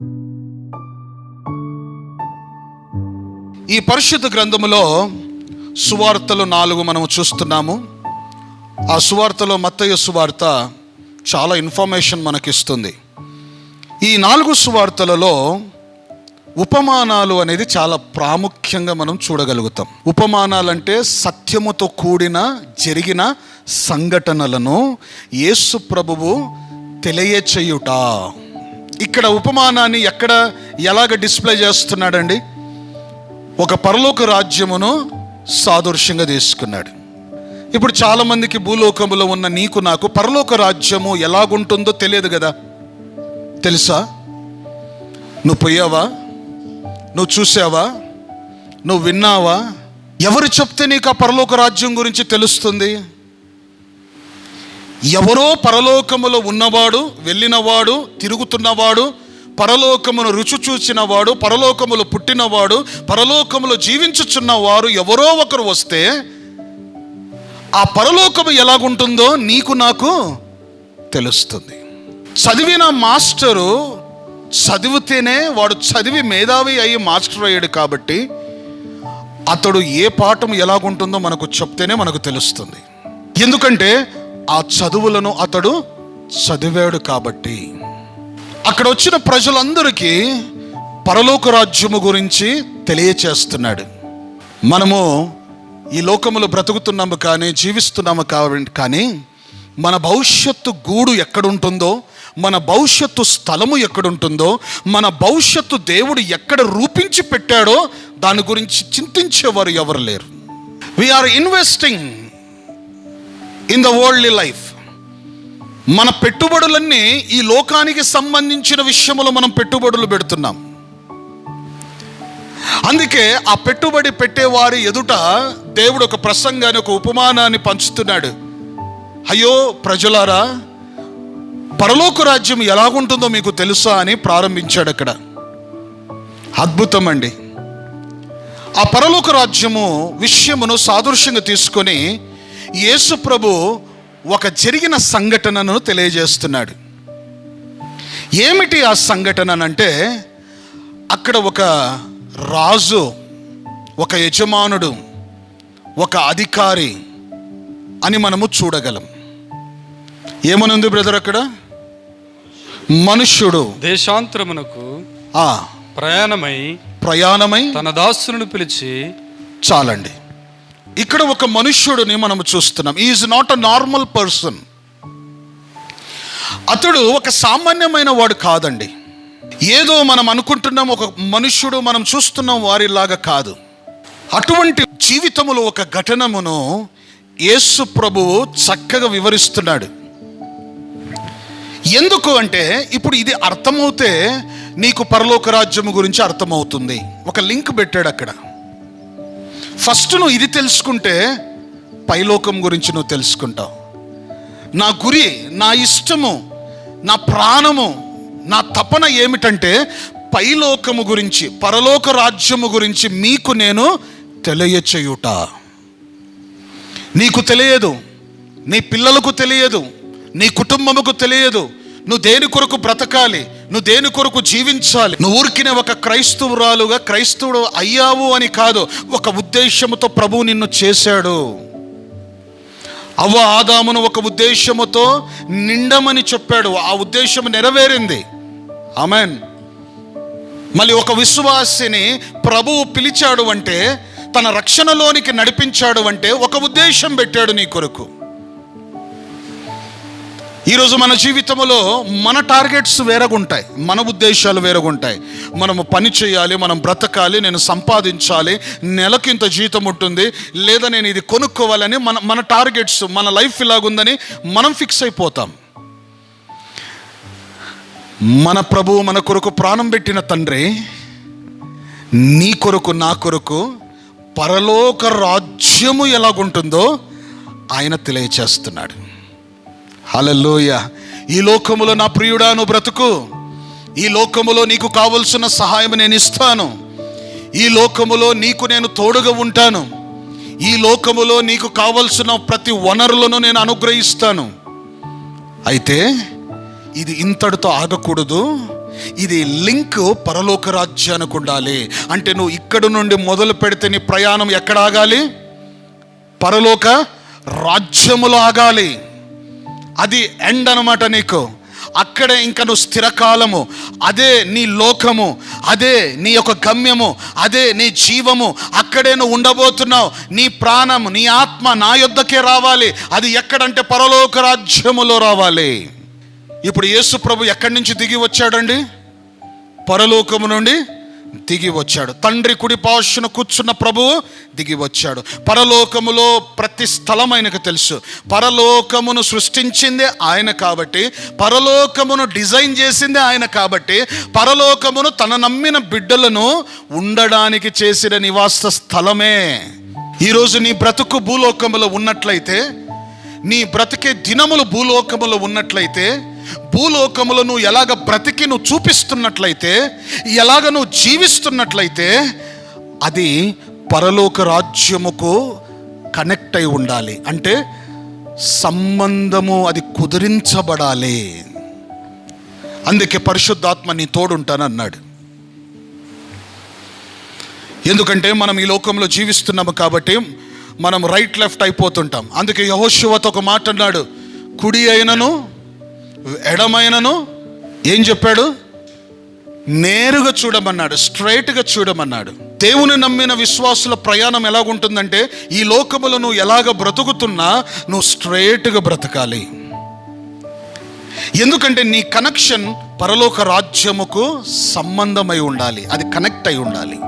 ఈ పరిశుద్ధ గ్రంథములో సువార్తలు నాలుగు మనం చూస్తున్నాము. ఆ సువార్తలో మత్తయ్య సువార్త చాలా ఇన్ఫర్మేషన్ మనకిస్తుంది. ఈ నాలుగు సువార్తలలో ఉపమానాలు అనేది చాలా ప్రాముఖ్యంగా మనం చూడగలుగుతాం. ఉపమానాలంటే సత్యముతో కూడిన జరిగిన సంఘటనలను యేసు ప్రభువు తెలియచేయుట. ఇక్కడ ఉపమానాన్ని ఎక్కడ ఎలాగ డిస్ప్లే చేస్తున్నాడండి? ఒక పరలోక రాజ్యమును సాదృశ్యంగా తీసుకున్నాడు. ఇప్పుడు చాలామందికి భూలోకములో ఉన్న నీకు నాకు పరలోక రాజ్యము ఎలాగుంటుందో తెలియదు కదా? తెలుసా? నువ్వు పోయావా? నువ్వు చూసావా? నువ్వు విన్నావా? ఎవరు చెప్తే నీకు ఆ పరలోక రాజ్యం గురించి తెలుస్తుంది? ఎవరో పరలోకములో ఉన్నవాడు వెళ్ళినవాడు తిరుగుతున్నవాడు పరలోకమును రుచి చూచినవాడు పరలోకములు పుట్టినవాడు పరలోకములో జీవించుచున్నవారు ఎవరో ఒకరు వస్తే ఆ పరలోకము ఎలాగుంటుందో నీకు నాకు తెలుస్తుంది. చదివిన మాస్టరు చదివితేనే వాడు చదివి మేధావి అయ్యి మాస్టర్ అయ్యాడు కాబట్టి అతడు ఏ పాఠం ఎలాగుంటుందో మనకు చెప్తేనే మనకు తెలుస్తుంది. ఎందుకంటే ఆ చదువులను అతడు చదివాడు కాబట్టి. అక్కడ వచ్చిన ప్రజలందరికీ పరలోక రాజ్యము గురించి తెలియచేస్తున్నాడు. మనము ఈ లోకములో బ్రతుకుతున్నాము కానీ జీవిస్తున్నాము కాబట్టి కానీ మన భవిష్యత్తు గూడు ఎక్కడుంటుందో మన భవిష్యత్తు స్థలము ఎక్కడుంటుందో మన భవిష్యత్తు దేవుడు ఎక్కడ రూపించి పెట్టాడో దాని గురించి చింతించేవారు ఎవరు లేరు. We're investing in the worldly life మన పెట్టుబడులన్నీ ఈ లోకానికి సంబంధించిన విషయములో మనం పెట్టుబడులు పెడుతున్నాం. అందుకే ఆ పెట్టుబడి పెట్టేవారి ఎదుట దేవుడు ఒక ప్రసంగాన్ని ఒక ఉపమానాన్ని పంచుతున్నాడు. అయ్యో ప్రజలారా పరలోక రాజ్యం ఎలాగుంటుందో మీకు తెలుసా అని ప్రారంభించాడు అక్కడ. అద్భుతం అండి. ఆ పరలోక రాజ్యము విషయమును సాదృశ్యంగా తీసుకొని యేసు ప్రభు ఒక జరిగిన సంఘటనను తెలియజేస్తున్నాడు. ఏమిటి ఆ సంఘటన అంటే అక్కడ ఒక రాజు ఒక యజమానుడు ఒక అధికారి అని మనము చూడగలం. ఏమనుంది బ్రదర్ అక్కడ? మనుష్యుడు. దేశాంతరమునకు ఆ. ప్రయాణమై ప్రయాణమై తన దాసులను పిలిచి చాలండి. ఇక్కడ ఒక మనుష్యుడిని మనం చూస్తున్నాం. Is not a normal person అతడు ఒక సామాన్యమైన వాడు కాదండి. ఏదో మనం అనుకుంటున్నాం ఒక మనుష్యుడు మనం చూస్తున్నాం వారిలాగా కాదు. అటువంటి జీవితములో ఒక ఘటనమును యేసు ప్రభువు చక్కగా వివరిస్తున్నాడు. ఎందుకు అంటే ఇప్పుడు ఇది అర్థమవుతే నీకు పరలోక రాజ్యము గురించి అర్థమవుతుంది. ఒక లింక్ పెట్టాడు అక్కడ. ఫస్ట్ నువ్వు ఇది తెలుసుకుంటే పైలోకం గురించి నువ్వు తెలుసుకుంటావు. నా గురి నా ఇష్టము నా ప్రాణము నా తపన ఏమిటంటే పైలోకము గురించి పరలోక రాజ్యము గురించి మీకు నేను తెలియచేయుట. నీకు తెలియదు నీ పిల్లలకు తెలియదు నీ కుటుంబముకు తెలియదు నువ్వు దేని కొరకు బ్రతకాలి నువ్వు దేని కొరకు జీవించాలి? నువ్వు ఊరికినే ఒక క్రైస్తవురాలుగా క్రైస్తవుడు అయ్యావు అని కాదు ఒక ఉద్దేశ్యముతో ప్రభువు నిన్ను చేశాడు. అవ్వ ఆదామును ఒక ఉద్దేశముతో నిండమని చెప్పాడు. ఆ ఉద్దేశం నెరవేరింది. ఆమెన్. మళ్ళీ ఒక విశ్వాసిని ప్రభువు పిలిచాడు అంటే తన రక్షణలోనికి నడిపించాడు అంటే ఒక ఉద్దేశం పెట్టాడు నీ కొరకు. ఈరోజు మన జీవితంలో మన టార్గెట్స్ వేరగుంటాయి మన ఉద్దేశాలు వేరగుంటాయి. మనము పని చేయాలి మనం బ్రతకాలి నేను సంపాదించాలి నెలకి ఇంత జీతం ఉంటుంది లేదా నేను ఇది కొనుక్కోవాలని మన మన టార్గెట్స్ మన లైఫ్ ఇలాగుందని మనం ఫిక్స్ అయిపోతాం. మన ప్రభువు మన కొరకు ప్రాణం పెట్టిన తండ్రి నీ కొరకు నా కొరకు పరలోక రాజ్యము ఎలాగుంటుందో ఆయన తెలియచేస్తున్నాడు. హలలోయ ఈ లోకములో నా ప్రియుడా నువ్వు బ్రతుకు. ఈ లోకములో నీకు కావలసిన సహాయం నేను ఇస్తాను. ఈ లోకములో నీకు నేను తోడుగా ఉంటాను. ఈ లోకములో నీకు కావలసిన ప్రతి వనరులను నేను అనుగ్రహిస్తాను. అయితే ఇది ఇంతటితో ఆగకూడదు. ఇది లింక్ పరలోక రాజ్యానికి ఉండాలి. అంటే నువ్వు ఇక్కడ నుండి మొదలు పెడితే నీ ప్రయాణం ఎక్కడ ఆగాలి? పరలోక రాజ్యములో ఆగాలి. అది ఎండ్ అనమాట నీకు. అక్కడే ఇంకా నువ్వు స్థిరకాలము. అదే నీ లోకము. అదే నీ యొక్క గమ్యము. అదే నీ జీవము. అక్కడే నువ్వు ఉండబోతున్నావు. నీ ప్రాణం నీ ఆత్మ నా యొద్దకే రావాలి. అది ఎక్కడంటే పరలోక రాజ్యములో రావాలి. ఇప్పుడు యేసు ప్రభు ఎక్కడి నుంచి దిగి వచ్చాడండి? పరలోకము నుండి దిగి వచ్చాడు. తండ్రి కుడి పార్శ్వన కూర్చున్న ప్రభువు దిగి వచ్చాడు. పరలోకములో ప్రతి స్థలం ఆయనకు తెలుసు. పరలోకమును సృష్టించిందే ఆయన కాబట్టి పరలోకమును డిజైన్ చేసిందే ఆయన కాబట్టి పరలోకమును తన నమ్మిన బిడ్డలను ఉండడానికి చేసిన నివాస స్థలమే. ఈరోజు నీ బ్రతుకు భూలోకములో ఉన్నట్లయితే నీ బ్రతికే దినములు భూలోకములో ఉన్నట్లయితే భూలోకములో నువ్వు ఎలాగ బ్రతికి నువ్వు చూపిస్తున్నట్లయితే ఎలాగ నువ్వు జీవిస్తున్నట్లయితే అది పరలోక రాజ్యముకు కనెక్ట్ అయి ఉండాలి. అంటే సంబంధము అది కుదిరించబడాలి. అందుకే పరిశుద్ధాత్మ నీ తోడుంటానన్నాడు. ఎందుకంటే మనం ఈ లోకంలో జీవిస్తున్నాము కాబట్టి మనం రైట్ లెఫ్ట్ అయిపోతుంటాం. అందుకే యహోశివతో ఒక మాట అన్నాడు కుడి అయినను ఎడమైనను ఏం చెప్పాడు? నేరుగా చూడమన్నాడు స్ట్రైట్గా చూడమన్నాడు. దేవుని నమ్మిన విశ్వాసుల ప్రయాణం ఎలాగుంటుందంటే ఈ లోకములో నువ్వు ఎలాగ బ్రతుకుతున్నా నువ్వు స్ట్రైట్గా బ్రతకాలి. ఎందుకంటే నీ కనెక్షన్ పరలోక రాజ్యముకు సంబంధమై ఉండాలి. అది కనెక్ట్ అయి ఉండాలి.